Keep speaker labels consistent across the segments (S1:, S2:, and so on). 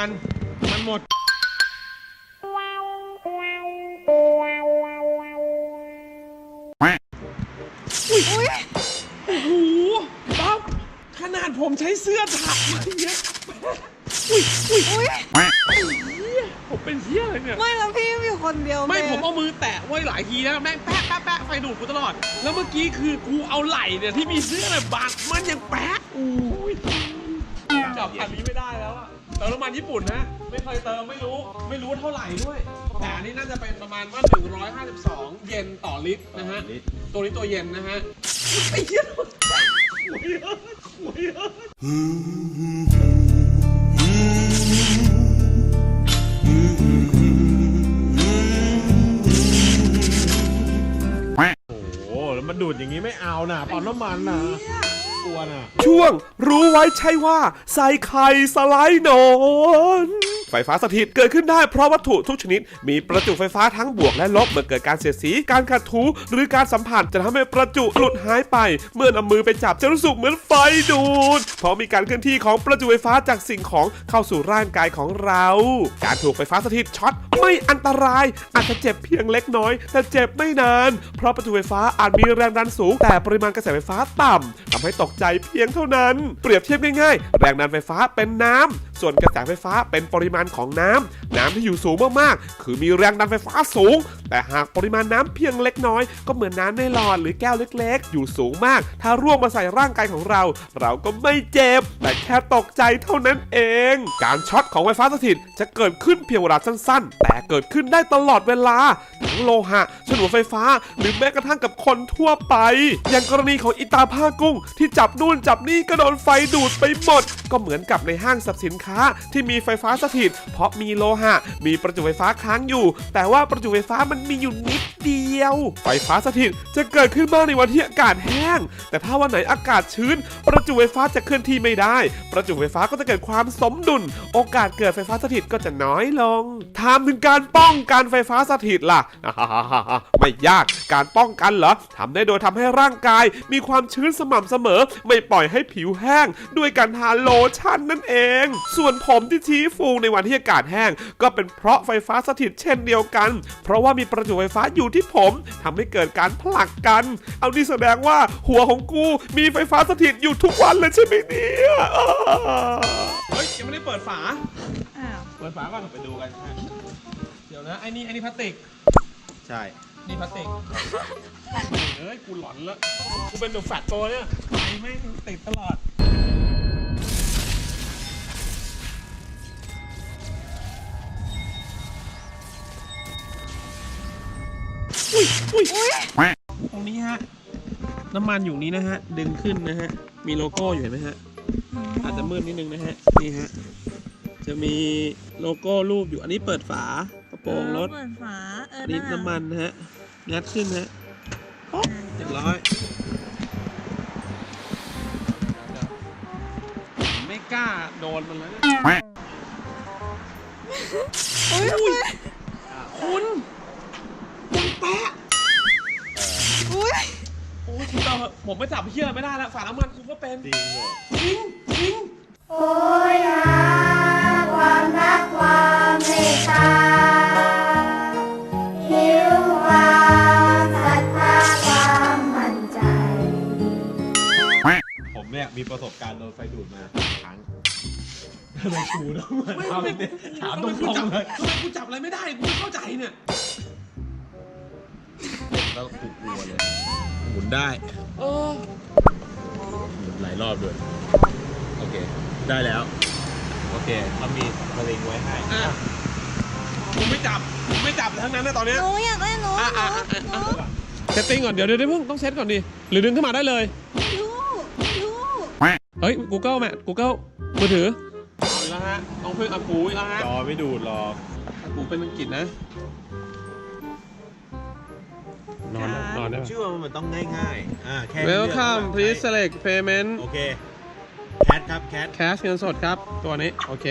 S1: มัน มันหมด
S2: อุ้ย
S1: โอ้โหป๊อปขนาดผมใช้เสื้อถักมาอย่างเงี้ยอุ้ยอุ้ย
S2: อุ้ย
S1: ผมเป็นเหี้ยอะไรเนี่ย
S2: ไม่แล้วพี่อยู่คนเดียว
S1: ไม่
S2: เผ
S1: มเอามือแตะไว้หลายทีแล้วแม่งแปะแปะแปะไฟดูดกูตลอด แล้วเมื่อกี้คือกูเอาไหล่เนี่ยที่มีเสื้อเนี่ยบาดมันยังแปะอุ้ยจับอันนี้ไม่ได้แล้วอะ เติมน้ำมันญี่ปุ่นนะ ไม่เคยเติมไม่รู้ ไม่รู้เท่าไหร่ด้วย แต่อันนี้น่าจะเป็นประมาณว่า 152 เยนต่อลิตรนะฮะ ตัวนี้ตัวเย็นนะฮะไอ้เหี้ยหัวเยอะหัวเยอะ
S3: โอ้โหแล้วมันดูดอย่างนี้ไม่เอาน่ะปั๊มน้ำมันน่ะ กลัวน่ะ
S4: ช่วงรู้ไว้ใช่ว่า ใส่ไข่สไลด์หนอน ไฟฟ้าสถิตเกิดขึ้นได้เพราะวัตถุทุกชนิด มีประจุไฟฟ้าทั้งบวกและลบเมื่อเกิดการเสียดสีการขัดถูหรือการสัมผัสจะทำให้ประจุหลุดหายไป เมื่อนำมือไปจับจะรู้สึกเหมือนไฟดูด เพราะมีการเคลื่อนที่ของประจุไฟฟ้าจากสิ่งของเข้าสู่ร่างกายของเรา การถูกไฟฟ้าสถิตช็อตไม่อันตรายอาจจะเจ็บเพียงเล็กน้อย แต่เจ็บไม่นาน เพราะประจุไฟฟ้าอาจมีแรงดันสูง แต่ปริมาณกระแสไฟฟ้าต่ำทำให้ตกใจเพียงเท่านั้น เปรียบเทียบง่ายๆ แรงดันไฟฟ้าเป็นน้ำ ส่วนกระแสไฟฟ้าเป็นปริมาณของน้ำน้ำที่อยู่สูงมากๆ คือมีแรงดันไฟฟ้าสูง แต่หากปริมาณน้ำเพียงเล็กน้อย ก็เหมือนน้ำในหลอดหรือแก้วเล็กๆ อยู่สูงมาก ถ้าร่วงมาใส่ร่างกายของเรา เราก็ไม่เจ็บ แต่แค่ตกใจเท่านั้นเอง การช็อตของไฟฟ้าสถิตจะเกิดขึ้นเพียงเวลาสั้นๆ แต่เกิดขึ้นได้ตลอดเวลา โลหะฉนวนไฟฟ้า หรือแม้กระทั่งกับคนทั่วไป อย่างกรณีของอิตาผ้ากุ้ง ที่จับนู่นจับนี่ก็โดนไฟดูดไปหมด ก็เหมือนกับในห้างสรรพสินค้าที่มีไฟฟ้าสถิต เพราะมีโลหะ มีประจุไฟฟ้าค้างอยู่ แต่ว่าประจุไฟฟ้ามันมีอยู่นิดเดียว ไฟฟ้าสถิตจะเกิดขึ้นบ้างในวันที่อากาศแห้ง แต่ถ้าวันไหนอากาศชื้น ประจุไฟฟ้าจะเคลื่อนที่ไม่ได้ ประจุไฟฟ้าก็จะเกิดความสมดุล โอกาสเกิดไฟฟ้าสถิตก็จะน้อยลงถามถึงการป้องกันไฟฟ้าสถิตล่ะไม่ยากการป้องกันเหรอทำได้โดยทำให้ร่างกาย มีความชื้นสม่ำเสมอ ไม่ปล่อยให้ผิวแห้ง ด้วยการทาโลชั่นนั่นเอง ส่วนผมที่ชี้ฟูในวันที่อากาศแห้ง ก็เป็นเพราะไฟฟ้าสถิตเช่นเดียวกัน เพราะว่ามีประจุไฟฟ้าอยู่ที่ผมทำให้เกิดการผลักกัน เอานี่แสดงว่าหัวของกูมีไฟฟ้าสถิตอยู่ทุกวันเลยใช่ไหมเนี่ยอ้า
S1: เฮ้ยยังไม่ได้เปิดฝา
S2: อ้าว
S1: เปิดฝาก่อนไปดูกันเดี๋ยวนะไอ้นี่ไอ้นี่พลาสติก
S3: ใช่
S1: นี่พลาสติกเฮ้ย กูหลอนแล้ว กูเป็นเดอะแฟตตัวเนี่ยไฟแม่งติดตลอดอุ้ยอุ้ย
S2: อุ้ย
S1: ตรงนี้ฮะ น้ำมันอยู่นี้นะฮะ ดึงขึ้นนะฮะ มีโลโก้อยู่เห็นไหมฮะ อาจจะมืดนิดนึงนะฮะ นี่ฮะ จะมีโลโก้รูปอยู่ อันนี้เปิดฝากระ โปรงรถ
S2: เปิดฝาเออ
S1: อันนี้ะน้ำมันนะฮะ งัดขึ้นฮะป๊อกเรียบร้อย ไม่กล้าโดนมันแล้วเนี่ย
S2: อุ้ยอุ้ย
S1: คุณคุณแปะ
S2: อุ้ย
S1: โอ้ยคุณเอาเถอะผมไม่จับเฮียอะไรไม่ได้แล้วฝาน้ำมันคุณก็เป็น
S3: จริงเหรอ
S1: จริงจริง
S3: ประสบการณ์โดนไฟดูดมาครั้งทำไมกูต้องมา
S1: ไม่
S3: ทำ
S1: ไม่
S3: เนี่ยถามต
S1: ทำ
S3: ร
S1: ไมกูจับ
S3: งๆเลย
S1: ทำไมกูจับอะไรไม่ได้กูไม่เข้าใจเนี่ย
S3: แล้วกูกลัวเลยหมุนได้
S1: เออ
S3: หมุนหลายรอบด้วย โอเค ได้แล้ว โอเคเขามีสลิงไว้ให้
S1: อะกูไม่จับกูไม่จับทั้งนั้นนะตอนเนี้ย
S2: หนูอยากได้หนู
S1: อะ
S2: ห
S1: อะ
S2: นู
S1: อะ
S2: หนู
S1: อะเซตติ้งก่อนเดี๋ยวเดี๋ยวเดี๋ยวเพิ่งต้องเซตก่อนดิหรือดึงขึ้นมาได้เลย
S2: ดูดู
S1: เฮ้ย Google แม่ Google มือถือเอาอีกแล้วฮะต้องพึ่งอากูอีกแล้วฮะ
S3: จอไม่ดูดหรอก
S1: อากูเป็นอังกฤษนะ นอนนะนอนได้
S3: ผม
S1: ปะ
S3: เชื่อว่ามันต้องง่ายๆ อ่าแค่เลือก
S1: Welcome
S3: ว่า
S1: please
S3: ใช้
S1: select payment
S3: โอเค แคทครับ แคท
S1: cash เงินสดครับ ตัวนี้ โอเค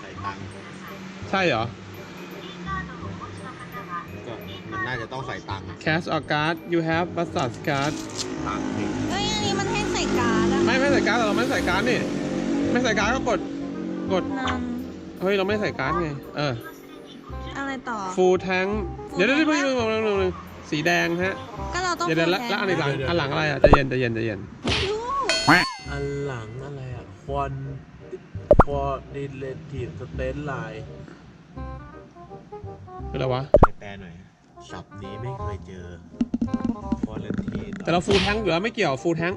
S3: ใส่ตังค์
S1: ใช่เหรอ
S3: ก็มันน่าจะต้องใส่ตังค์อะ
S1: cash or card you have massage card
S3: ตังค์สิ
S2: เฮ้ยอันนี้มั
S1: ไม่ไม่ใส่การ์ดเรเราไม่ใส่การ์ดนี่ไม่ใส่การ์ดก็กด
S4: กดเฮ้ยเราไม่ใส่การ์ดไงเออ
S1: อะไรต่อ
S4: ฟูลแทงเดี๋ยวเดี๋ยวเดี๋ยวเดี๋ยวเดี๋ยวเดี๋สีแดงฮะ
S1: ก็เราต้อง
S4: เดี๋ยวแล้วล้อันหลังอันหลังอะไรอะใจเย็นใจเย็นใจเย็น
S3: อันหลังอะไรอะควอนควอดิเลทีฟสเตนไลน์
S4: คืออะไรวะใคร
S3: แปลหน่อยศัพท์นี้ไม่เคยเจอควอลที
S4: แต่เราฟูลแทงอยู่แล้วไม่เกี่ยวฟูลแทง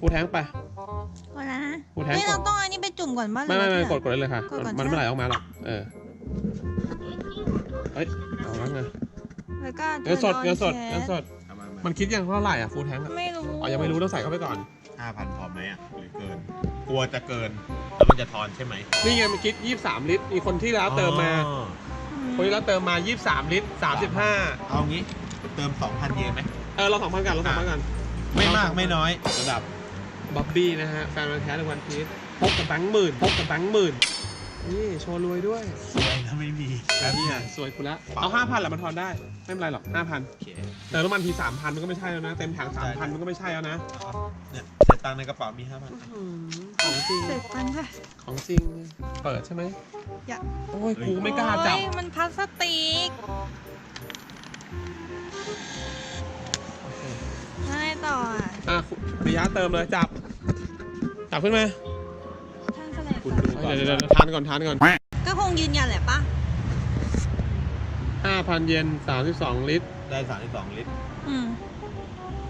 S4: ฟูลแทงไป
S1: กดแล้วนะ
S4: ฟูลแทง
S1: เฮ้ย
S4: ก
S1: เรา
S4: ด
S1: ต้องอันนี้ไปจุ่มก่อนบ้าง
S4: ไม่ไม่ไม่
S1: หรื
S4: ก
S1: อ
S4: ดกดได้เลยค่ะ
S1: กดก่อน
S4: มัน
S1: ใช่
S4: ไม่
S1: ไหม
S4: ไหลออกมาหรอกเออเฮ้ยเอาแล้วไง
S1: แล้วก็
S4: เงินสด
S1: turn on
S4: เงินสด
S1: chat
S4: เงินสด
S3: เอามา
S4: มันคิดยังเท่าไหร่อะฟูลแทงอะ
S1: ไม่รู้
S4: อ๋อยังไม่รู้ต้องใส่เข้าไปก่อน
S3: ห้าพันพอไหมอะหรือเกิน กลัวจะเกิน แล้วมันจะทอนใช่ไหม
S4: นี่ไงมันคิด 23 ลิตร มีคนที่แล้วเติมมา
S3: อ๋อ
S4: คนที่แล้วเติมมา 23 ลิตร 35
S3: เอางี้ เติม 2,000 เยนไหม
S4: เออเราสองพันกันเราสองพันกัน
S3: ไม่มากไม่น้อย
S4: ระดับ บ๊อบบี้นะฮะ แฟนมันธุ์แท้ในวันพีชพกกับแบงค์หมื่นพกกับแบงค์หมื่นนี่โชว์รวยด้วย
S3: สวยนะไม่มี
S4: แบบนี้สวยกูละ เอาห้าพันแหละมันทอนได้ ไม่เป็นไรหรอกห้าพัน
S3: โอเค
S4: เติมน้ำมันทีสามพันมันก็ไม่ใช่แล้วนะ เต็มถังสามพันมันก็ไม่ใช่แล้วนะ
S3: เอาเนี่ยเสร็จตังค์ในกระเป๋ามี5,000
S4: ของจริง
S1: เสร็จปันค่ะ
S4: ของจริง เปิดใช่ไหม
S1: อย่า
S4: โอ้ยกูไม่กล้าจับ
S1: โอ๊ยมันพลาสติกอะไรต่ออะ
S4: อะปิยะเติมเลยจับ จับขึ้นมา
S1: ท่านแสดง
S3: คุณดูก่อน
S4: เดี๋ยวเดี๋ยวเดี๋ยวทานก่อนทานก่อน
S1: ก็คงยืนยันแหละปะ
S4: ห้าพันเยนสามสิบสองลิตร
S3: ได้32ลิตร
S1: อืม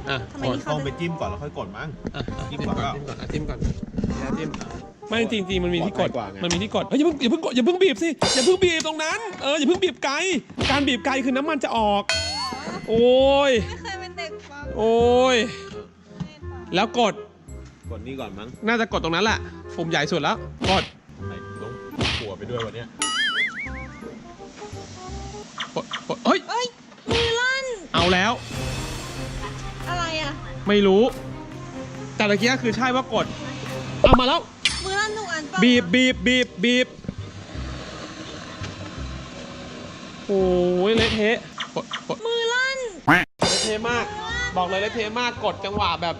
S4: อะ
S1: ทำไม
S4: กด
S1: นี่
S3: ต้องไปจิ้มก่อนแล้วค่อยกดมั้ง
S4: อะอะ
S3: จิ้
S4: จิ้ม
S3: มก่
S4: ก่
S3: อ
S4: อนน
S3: เปล่า
S4: จิ้มก่อนอะจิ้มก่อนปิยะจิ้มไม่จริงๆมันมีที่กด
S3: ปลอดภัยกว่าไง
S4: มันมีที่กดเฮ้ยอย่าเพิ่งอย่าเพิ่งกดอย่าเพิ่งบีบสิอย่าเพิ่งบีบตรงนั้นเอออย่าเพิ่งบีบไกลการบีบไกลคือน้ำมันจะออก โอ้ย
S1: ไม่เคยเป็นเด็กปั๊ม
S4: โอ้ย แล้วกด
S3: กดนี่ก่อนมั้ง
S4: น่าจะกดตรงนั้นแหละปุ่มใหญ่สุดแล้ว กด
S3: ทำไมต้องหัวไปด้วยวันเนี้ย
S4: กดกดเฮ้ย
S1: เอ้ยมือลั่น
S4: เอาแล้ว
S1: อะไรอะ
S4: ไม่รู้ แต่ตะกี้คือใช่ว่ากด เอามาแล้ว
S1: มือลั่นทุกอันเปล่า
S4: บีบบีบบีบบีบโอ้ยเละเทะกดกด
S1: มือลั่น
S4: เละเทะมาก บอกเลยเละเทะมากกดจังหวะแบบ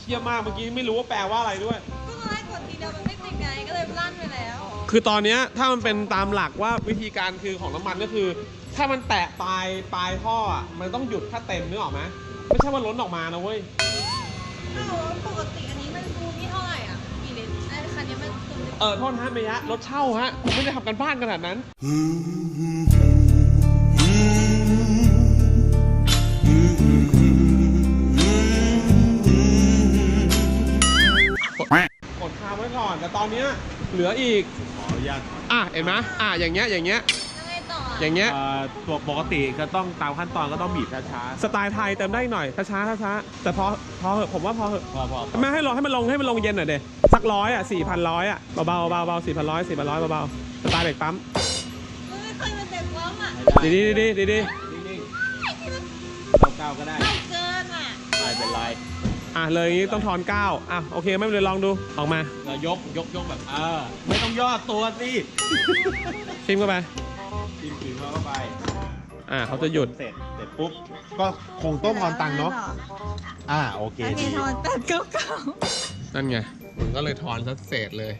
S4: เชี่ยมากเมื่อกี้ไม่รู้ว่าแปลว่าอะไรด้วย
S1: ก็ตอนแรกกดทีเดียวมันไม่ติดไงก็เลยลั่นไปแล้ว
S4: คือตอนเนี้ยถ้ามันเป็นตามหลักว่าวิธีการคือของน้ำมันก็คือ ถ้ามันแตะปลายปลายท่ออะมันต้องหยุดถ้าเต็มนึกออกไหมไม่ใช่ว่าล้นออกมานะเว้ย
S1: ไม่รู้ว่าปกติอันนี้มันคูพี่เท่าไหร่อะกี่ลิตรไอ้คันนี้มันคู
S4: เออโทษนะเมยะรถเช่าฮะผมไม่ได้ทำกันบ้านขนาดนั้นกางไว้ก่อน แต่ตอนเนี้ยเหลืออีก
S3: ขออนุญาต
S4: อะเห็นไหมอะอย่างเงี้ยอย่างเงี้ย
S1: ยังไงต่อ
S4: อ
S1: อะ
S4: ย่างเงี้ย
S3: เอ่อตัวปกติก็ต้องตามขั้นตอนก็ต้องบีบช้า
S4: สไตล์ไทยเติมได้อีกหน่อยช้าๆช้าๆแต่พอพอเหอะผมว่าพอเหอะ
S3: ๆพอพอพอ
S4: ไม่ให้ลงให้มันลงให้มันลงเย็นหน่อยเดสักร้อยอะสี่พันร้อยอะเบาๆเบาๆเบาสี่พันร้อยสี่พันร้อยเบาๆสไตล์เด็กปั๊ม
S1: ไม่เคยเป็นเด็กปั๊มอะ
S4: ดีดีดีดีดี
S3: นิ่งๆเก้าๆก็ได้
S1: เล่าเกินอะ
S3: ไม่เป็นไร
S4: อะเลยอย่างงี้ต้องทอนเก้าอะโอเคไม่เป็นไรลองดูออกมา
S3: เรายกยกยกแบบเออไม่ต้องย่อตัวสิ
S4: ชิมเข้าไป
S3: จิ้มคืนเข้าไป
S4: อะเขาจะหยุด
S3: เสร็จเสร็จปุ๊บก็คงต้องทอนตังค์เนาะอ่าโอเค
S1: โอเค
S3: ดี
S1: ทอนแปดเก้าเก้า
S4: นั่นไงมันก็เลยทอนซะเศษเลย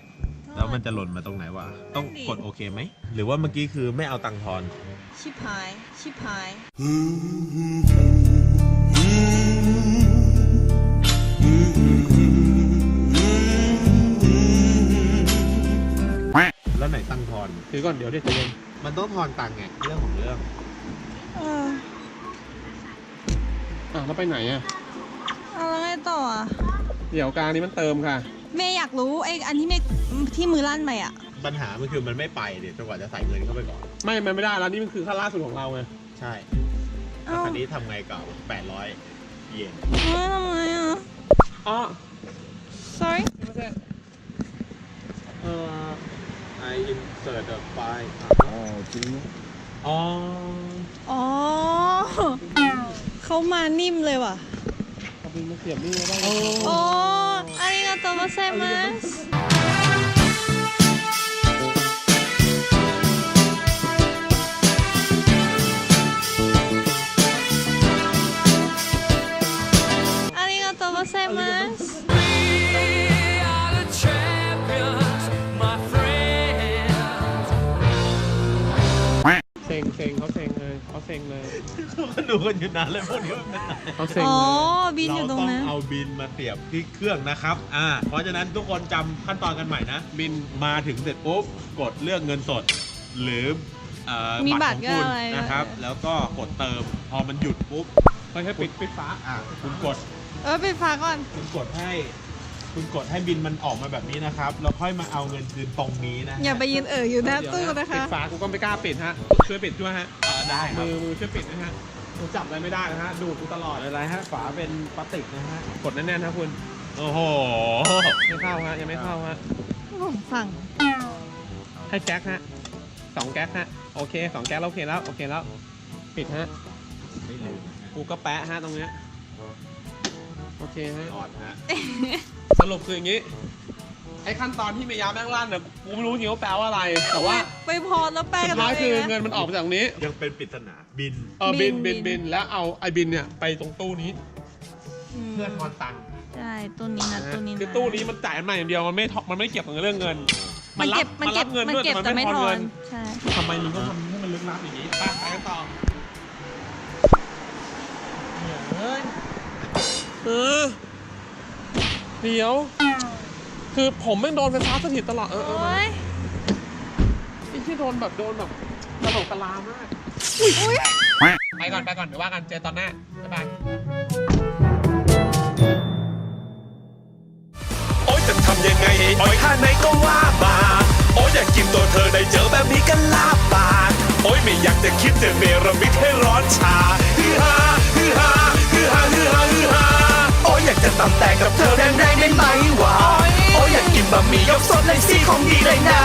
S3: แล้วมันจะหล่นมาตรงไหนวะต้องกดโอเคไหมหรือว่าเมื่อกี้คือไม่เอาตังค์ทอน
S1: ชิบหาย ชิบหาย
S3: แอน
S4: ถือก่อนเดี๋ยวเดี๋ยวใจเย็น
S3: มันต้องทอนตังค์ไงเรื่องของเรื่อง
S1: เออ
S4: อะแล้วไปไหนอะ
S1: เอาแล้วไงต่ออะ
S4: เดี๋ยวการนี้มันเติมค่ะ
S1: เมย์อยากรู้ไอ้อันที่เมย์ที่มือลั่นไปอะ
S3: ปัญหามันคือมันไม่ไปเดี๋ยวจนกว่าจะใส่เงินเข้าไปก่อน
S4: ไม่มันไม่ได้แล้วนี่มันคือค่าล่าสุดของเราไง
S3: ใช่
S1: เอ้า
S3: คันนี้ทำไงกับ800 เยน
S1: เฮ้ยทำไมอะ
S4: อ๋อ
S1: sorry
S4: ไม่ใช่เอ่อ
S3: I insert the file อ๋อจริงอ๋อ
S1: อ๋อ เขามานิ่มเลยว่ะ
S4: เอาบินมาเสียบนี่ก็ได้
S1: โอ้อาริกาโตมาเซ เล
S4: ยเขาเซ็งเลย
S3: ก็ดูกันอยู่นานเลยพวกนี้มันเป็นอะไร
S4: เขาเซ็ง
S1: อ๋อ
S4: เลย
S1: บินอยู่ตรงนั้น
S3: เราต้องเอาบินมาเสียบที่เครื่องนะครับ อ่า เพราะฉะนั้นทุกคนจำขั้นตอนกันใหม่นะ
S4: บิน
S3: มาถึงเสร็จปุ๊บกดเลือกเงินสด หรือเอ่อ
S1: มี
S3: บัตรของคุณ
S1: บัตรก็อะไร
S3: นะครับ แล้วก็กดเติมพอมันหยุดปุ๊บ
S4: ค่อยๆปิดปิดฟ้า
S3: อะคุณกด
S1: เออปิดฟ้าก่อน
S3: คุณกดให้ คุณกดให้บินมันออกมาแบบนี้นะครับแล้วค่อยมาเอาเงินคืนตรงนี้นะฮะ
S1: อย่าไปยืนเอ่ยอยู่หน้า
S4: เดี๋ยว
S1: ตู้นะ
S4: ปิ
S1: คะ
S4: ดฟ้ากูก็ไม่กล้าปิดฮะช่วยปิดด้วยฮะ
S3: อ่า ได้ครับ
S4: มือมือช่วยปิดนะฮะกูจับอะไรไม่ได้นะฮะ ดูดกูตลอด
S3: อะไรฮะ ฝาเป็นพลาสติกนะฮะ
S4: กดแน่นๆนะคุณ
S3: โอ้โห
S4: ไม่เข้าฮะ ยังไม่เข้าฮะ
S1: ผมสั่ง
S4: ให้แก๊กฮะสองแก๊กฮะ โอเคสองแก๊กแล้วโอเคแล้ว โอเคแล้ว ปิดฮะ
S3: ไม่ลืม
S4: กูก็แปะฮะตรงเนี้ย โอเคฮะ
S3: อ่อนฮะ
S4: สรุปคืออย่างนี้ ไอ้ขั้นตอนที่เมยาแม่งลั่นเนี่ยกูไม่รู้จริงว่าแปลว่าอะไร แต่ว่า
S1: ไปพอแล้วแปะ
S4: สุ
S1: กัน
S4: ดท้าย
S1: เอ
S4: คือง
S1: นะ
S4: เงินมันออกมาจากตรงนี้
S3: ยังเป็นปริศนาบิน
S4: เออบิน
S1: บิ
S4: บิน
S1: น
S4: บินแล้วเอาไอ้บินเนี่ยไปตรงตู้นี้
S1: ม
S4: เพื่อทอนตังค์
S1: ใช่ตู้นี้นะ
S4: นะ
S1: ตู้นี้นะ
S4: คือตู้นี้มันจ่ายมาอย่างเดียวมันไม่ทอมันไม่เกี่ยวกับเรื่องเงิน
S1: มันเก็บมันเก็บ
S4: รับเงิน
S1: มัน
S4: ด้วย
S1: เก็บ
S4: แต่
S1: แต่
S4: มัน
S1: ไม่
S4: ไม่
S1: ท
S4: ท
S1: อ
S4: อน
S1: น
S4: เงิน
S1: ใช่
S4: ทำไมมึงต้องทำให้มันลึกลับอย่างนี้ไปไปกันต่อเฮ้ยเออเดี๋ยว คือผมแม่งโดนไฟฟ้าสถิตตลอดเออเออ
S1: โอ้
S4: มายไอ้ที่โดนแบบโดนแบบตลกตะลามากไปก่อนไปก่อนเดี๋ยวว่ากันเจอตอนหน้า บ๊ายบาย
S5: โอ๊ยจะทำยังไงให้อ่อยท่าไหนก็ว่ามาโอ๊ยอยากกินตัวเธอได้เจอแบบนี้กันลาบาดโอ๊ยไม่อยากจะคิดจะเนรมิตให้ร้อนชาฮือฮาฮือฮาฮือฮาฮือฮาฮือฮาโอ๊ยอยากจะตำแต่งกับเธอแรงๆได้ไหมวะโอ๊ย อ้อยากกินบะหมี่ยกสดเลยสิของดีเลยนะ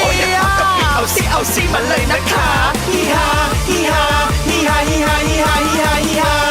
S5: โอ้อยากกินกะปิเอาสิเอาสิมาเลย
S1: นะคะ
S4: ฮิฮาฮิฮาฮิฮาฮิฮาฮิฮาฮิฮาฮีฮา